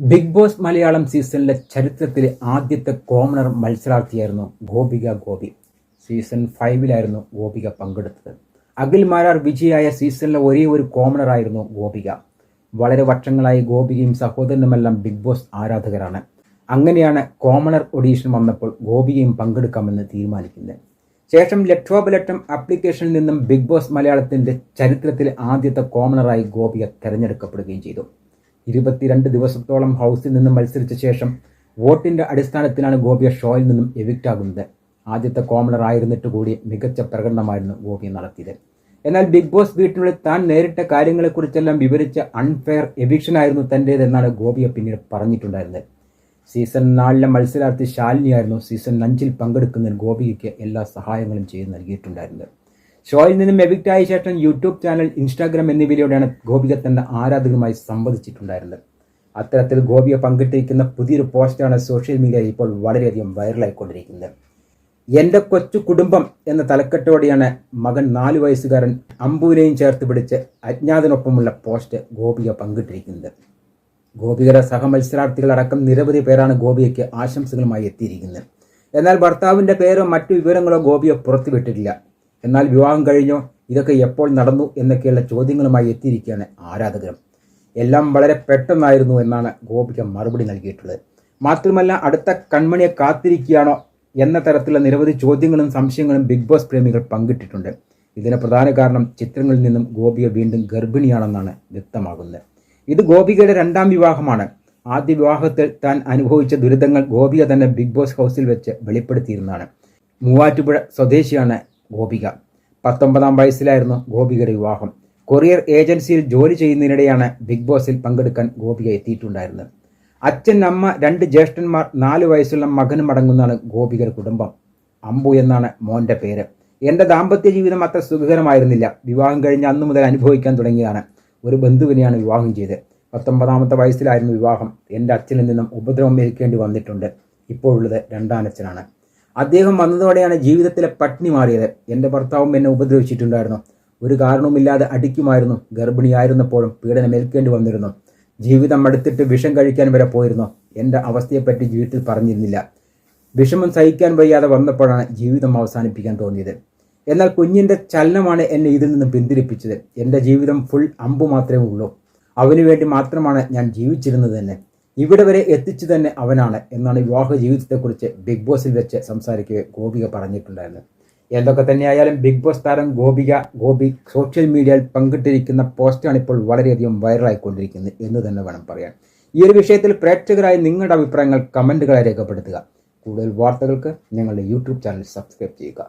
Big boss Malayalam സീസണിലെ ചരിത്രത്തിലെ ആദ്യത്തെ കോമണർ മത്സരാർത്ഥിയായിരുന്നു ഗോപിക ഗോപി. സീസൺ ഫൈവിലായിരുന്നു ഗോപിക പങ്കെടുത്തത്. അഖിൽ മാരാർ വിജയായ സീസണിലെ ഒരേ ഒരു കോമണറായിരുന്നു ഗോപിക. വളരെ വർഷങ്ങളായി ഗോപികയും സഹോദരനുമെല്ലാം ബിഗ് ബോസ് ആരാധകരാണ്. അങ്ങനെയാണ് കോമണർ ഒഡീഷൻ വന്നപ്പോൾ ഗോപികയും പങ്കെടുക്കാമെന്ന് തീരുമാനിക്കുന്നത്. ശേഷം ലക്ഷോപലക്ഷം അപ്ലിക്കേഷനിൽ നിന്നും ബിഗ് ബോസ് മലയാളത്തിന്റെ ചരിത്രത്തിലെ ആദ്യത്തെ കോമണറായി ഗോപിക തിരഞ്ഞെടുക്കപ്പെടുകയും ചെയ്തു. ഇരുപത്തിരണ്ട് ദിവസത്തോളം ഹൗസിൽ നിന്നും മത്സരിച്ച ശേഷം വോട്ടിന്റെ അടിസ്ഥാനത്തിലാണ് ഗോപിയ ഷോയിൽ നിന്നും എവിക്റ്റാകുന്നത് ആദ്യത്തെ കോമണർ ആയിരുന്നിട്ട് കൂടി മികച്ച പ്രകടനമായിരുന്നു ഗോപിയ നടത്തിയത്. എന്നാൽ ബിഗ് ബോസ് വീട്ടിനുള്ളിൽ താൻ നേരിട്ട കാര്യങ്ങളെക്കുറിച്ചെല്ലാം വിവരിച്ച അൺഫെയർ എവിക്ഷൻ ആയിരുന്നു തന്റേതെന്നാണ് ഗോപിയ പിന്നീട് പറഞ്ഞിട്ടുണ്ടായിരുന്നത്. സീസൺ നാലിലെ മത്സരാർത്ഥി ശാലിനിയായിരുന്നു സീസൺ അഞ്ചിൽ പങ്കെടുക്കുന്നതിന് ഗോപിക്ക് എല്ലാ സഹായങ്ങളും ചെയ്ത് നൽകിയിട്ടുണ്ടായിരുന്നത്. ഷോയിൽ നിന്നും എവിക്റ്റായ ശേഷം യൂട്യൂബ് ചാനൽ ഇൻസ്റ്റാഗ്രാം എന്നിവയിലൂടെയാണ് ഗോപിക തന്റെ ആരാധകരുമായി സംവദിച്ചിട്ടുണ്ടായിരുന്നത്. അത്തരത്തിൽ ഗോപിക പങ്കിട്ടിരിക്കുന്ന പുതിയൊരു പോസ്റ്റാണ് സോഷ്യൽ മീഡിയയിൽ ഇപ്പോൾ വളരെയധികം വൈറലായിക്കൊണ്ടിരിക്കുന്നത്. എന്റെ കൊച്ചു കുടുംബം എന്ന തലക്കെട്ടോടെയാണ് മകൻ നാലു വയസ്സുകാരൻ അമ്പുവിനെയും ചേർത്ത് പിടിച്ച് അജ്ഞാതനൊപ്പമുള്ള പോസ്റ്റ് ഗോപിക പങ്കിട്ടിരിക്കുന്നത്. ഗോപികയുടെ സഹമത്സരാർത്ഥികളടക്കം നിരവധി പേരാണ് ഗോപിയയ്ക്ക് ആശംസകളുമായി എത്തിയിരിക്കുന്നത്. എന്നാൽ ഭർത്താവിന്റെ പേരോ മറ്റു വിവരങ്ങളോ ഗോപിയെ പുറത്തുവിട്ടിട്ടില്ല. എന്നാൽ വിവാഹം കഴിഞ്ഞോ? ഇതൊക്കെ എപ്പോൾ നടന്നു എന്നൊക്കെയുള്ള ചോദ്യങ്ങളുമായി എത്തിയിരിക്കുകയാണ് ആരാധകരും. എല്ലാം വളരെ പെട്ടെന്നായിരുന്നു എന്നാണ് ഗോപിക മറുപടി നൽകിയിട്ടുള്ളത്. മാത്രമല്ല അടുത്ത കൺമണിയെ കാത്തിരിക്കുകയാണോ എന്ന തരത്തിലുള്ള നിരവധി ചോദ്യങ്ങളും സംശയങ്ങളും ബിഗ് ബോസ് പ്രേമികൾ പങ്കിട്ടിട്ടുണ്ട്. ഇതിന് പ്രധാന കാരണം ചിത്രങ്ങളിൽ നിന്നും ഗോപിക വീണ്ടും ഗർഭിണിയാണെന്നാണ് വ്യക്തമാകുന്നത്. ഇത് ഗോപികയുടെ രണ്ടാം വിവാഹമാണ്. ആദ്യ വിവാഹത്തിൽ താൻ അനുഭവിച്ച ദുരിതങ്ങൾ ഗോപിക തന്നെ ബിഗ് ബോസ് ഹൗസിൽ വെച്ച് വെളിപ്പെടുത്തിയിരുന്നതാണ്. മൂവാറ്റുപുഴ സ്വദേശിയാണ് ഗോപിക. പത്തൊമ്പതാം വയസ്സിലായിരുന്നു ഗോപികയുടെ വിവാഹം. കൊറിയർ ഏജൻസിയിൽ ജോലി ചെയ്യുന്നതിനിടെയാണ് ബിഗ് ബോസിൽ പങ്കെടുക്കാൻ ഗോപിക എത്തിയിട്ടുണ്ടായിരുന്നത്. അച്ഛൻ അമ്മ രണ്ട് ജ്യേഷ്ഠന്മാർ നാല് വയസ്സുള്ള മകനും അടങ്ങുന്നതാണ് ഗോപികയുടെ കുടുംബം. അമ്പു എന്നാണ് മോന്റെ പേര്. എന്റെ ദാമ്പത്യ ജീവിതം അത്ര സുഖകരമായിരുന്നില്ല. വിവാഹം കഴിഞ്ഞ് അന്നു മുതൽ അനുഭവിക്കാൻ തുടങ്ങിയതാണ്. ഒരു ബന്ധുവിനെയാണ് വിവാഹം ചെയ്തത്. പത്തൊമ്പതാമത്തെ വയസ്സിലായിരുന്നു വിവാഹം. എന്റെ അച്ഛനിൽ നിന്നും ഉപദ്രവം ഏൽക്കേണ്ടി വന്നിട്ടുണ്ട്. ഇപ്പോഴുള്ളത് രണ്ടാനച്ഛനാണ് അദ്ദേഹം വന്നതോടെയാണ് ജീവിതത്തിലെ പട്ടിണി മാറിയത്. എന്റെ ഭർത്താവും എന്നെ ഉപദ്രവിച്ചിട്ടുണ്ടായിരുന്നു. ഒരു കാരണവുമില്ലാതെ അടിക്കുമായിരുന്നു. ഗർഭിണിയായിരുന്നപ്പോഴും പീഡനം ഏൽക്കേണ്ടി വന്നിരുന്നു. ജീവിതം അടുത്തിട്ട് വിഷം കഴിക്കാൻ വരെ പോയിരുന്നു. എന്റെ അവസ്ഥയെപ്പറ്റി ജീവിതത്തിൽ പറഞ്ഞിരുന്നില്ല. വിഷമം സഹിക്കാൻ വയ്യാതെ വന്നപ്പോഴാണ് ജീവിതം അവസാനിപ്പിക്കാൻ തോന്നിയത്. എന്നാൽ കുഞ്ഞിന്റെ ചലനമാണ് എന്നെ ഇതിൽ നിന്ന് പിന്തിരിപ്പിച്ചത്. എന്റെ ജീവിതം ഫുൾ അമ്പു മാത്രമേ ഉള്ളൂ അവനുവേണ്ടി മാത്രമാണ് ഞാൻ ജീവിച്ചിരുന്നത് തന്നെ. ഇവിടെ വരെ എത്തിച്ചു തന്നെ അവനാണ് എന്നാണ് വിവാഹ ജീവിതത്തെക്കുറിച്ച് ബിഗ് ബോസിൽ വെച്ച് സംസാരിക്കുകയെ ഗോപിക പറഞ്ഞിട്ടുണ്ടായിരുന്നത് എന്തൊക്കെ തന്നെയായാലും ബിഗ് ബോസ് താരം ഗോപിക ഗോപി സോഷ്യൽ മീഡിയയിൽ പങ്കിട്ടിരിക്കുന്ന പോസ്റ്റാണ് ഇപ്പോൾ വളരെയധികം വൈറലായിക്കൊണ്ടിരിക്കുന്നത് എന്ന് തന്നെ വേണം പറയാൻ. ഈ ഒരു വിഷയത്തിൽ പ്രേക്ഷകരായ നിങ്ങളുടെ അഭിപ്രായങ്ങൾ കമന്റുകളായി രേഖപ്പെടുത്തുക. കൂടുതൽ വാർത്തകൾക്ക് ഞങ്ങളുടെ യൂട്യൂബ് ചാനൽ സബ്സ്ക്രൈബ് ചെയ്യുക.